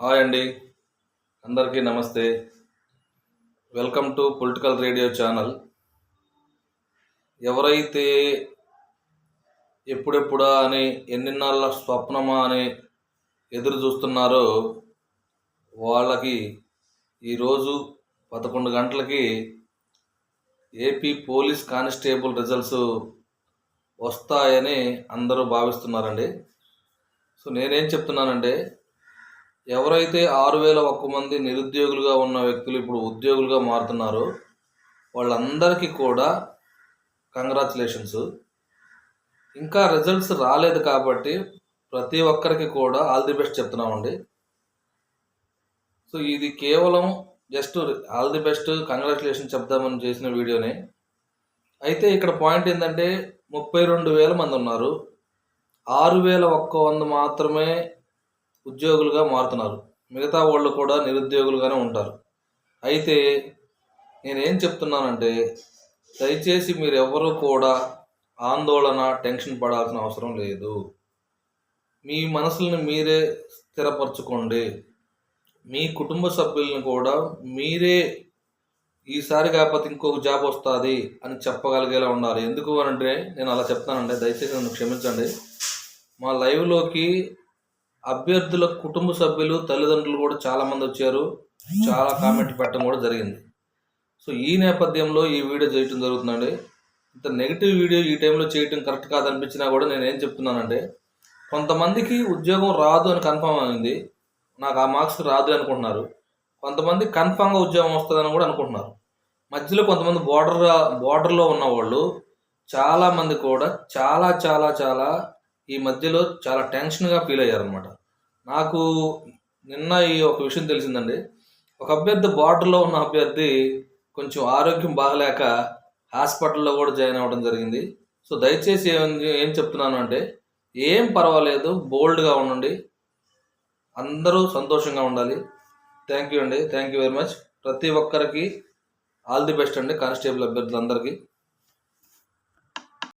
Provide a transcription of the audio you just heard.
Hi అండి. అందరికీ నమస్తే. Welcome to political radio channel. ఎవరైతే ఎప్పుడెప్పుడా అని ఎన్నిన్నాళ్ళ స్వప్నమా అని ఎదురు చూస్తున్నారో వాళ్ళకి ఈరోజు పదకొండు గంటలకి ఏపీ పోలీస్ కానిస్టేబుల్ రిజల్ట్స్ వస్తాయని అందరూ భావిస్తున్నారండి. సో నేనేం చెప్తున్నానంటే ఎవరైతే ఆరు వేల ఒక్క మంది నిరుద్యోగులుగా ఉన్న వ్యక్తులు ఇప్పుడు ఉద్యోగులుగా మారుతున్నారో వాళ్ళందరికీ కూడా కంగ్రాచులేషన్స్. ఇంకా రిజల్ట్స్ రాలేదు కాబట్టి ప్రతి ఒక్కరికి కూడా ఆల్ ది బెస్ట్ చెప్తున్నామండి. సో ఇది కేవలం just all the best congratulation చెప్దామని చేసిన వీడియోనే. అయితే ఇక్కడ పాయింట్ ఏంటంటే ముప్పై రెండు వేల మంది ఉన్నారు. ఆరు వేల ఒక్క వంద మాత్రమే ఉద్యోగులుగా మారుతున్నారు. మిగతా వాళ్ళు కూడా నిరుద్యోగులుగానే ఉంటారు. అయితే నేనేం చెప్తున్నానంటే దయచేసి మీరు ఎవరు కూడా ఆందోళన టెన్షన్ పడాల్సిన అవసరం లేదు. మీ మనసులను మీరే స్థిరపరచుకోండి. మీ కుటుంబ సభ్యులను కూడా మీరే ఈసారి కాకపోతే ఇంకొక జాబ్ వస్తుంది అని చెప్పగలిగేలా ఉండాలి. ఎందుకు అని అంటే నేను అలా చెప్తానండి దయచేసి నన్ను క్షమించండి. మా లైవ్లోకి అభ్యర్థుల కుటుంబ సభ్యులు తల్లిదండ్రులు కూడా చాలామంది వచ్చారు. చాలా కామెంట్ పెట్టడం కూడా జరిగింది. సో ఈ నేపథ్యంలో ఈ వీడియో చేయటం జరుగుతుందండి. ఇంత నెగిటివ్ వీడియో ఈ టైంలో చేయటం కరెక్ట్ కాదనిపించినా కూడా నేను ఏం చెప్తున్నానంటే కొంతమందికి ఉద్యోగం రాదు అని కన్ఫర్మ్ అయింది. నాకు ఆ మార్క్స్ రాదు అనుకుంటున్నారు. కొంతమంది కన్ఫామ్గా ఉద్యోగం వస్తుందని కూడా అనుకుంటున్నారు. మధ్యలో కొంతమంది బోర్డర్ బోర్డర్లో ఉన్న వాళ్ళు చాలామంది కూడా చాలా చాలా చాలా ఈ మధ్యలో చాలా టెన్షన్గా ఫీల్ అయ్యారనమాట నాకు నిన్న ఈ ఒక విషయం తెలిసిందండి. ఒక అభ్యర్థి బార్డర్లో ఉన్న అభ్యర్థి కొంచెం ఆరోగ్యం బాగలేక హాస్పిటల్లో కూడా జాయిన్ అవ్వడం జరిగింది. సో దయచేసి ఏం చెప్తున్నాను అంటే ఏం పర్వాలేదు బోల్డ్గా ఉండండి. అందరూ సంతోషంగా ఉండాలి. థ్యాంక్ యూ అండి. థ్యాంక్ యూ వెరీ మచ్ ప్రతి ఒక్కరికి ఆల్ ది బెస్ట్ అండి కానిస్టేబుల్ అభ్యర్థులందరికీ.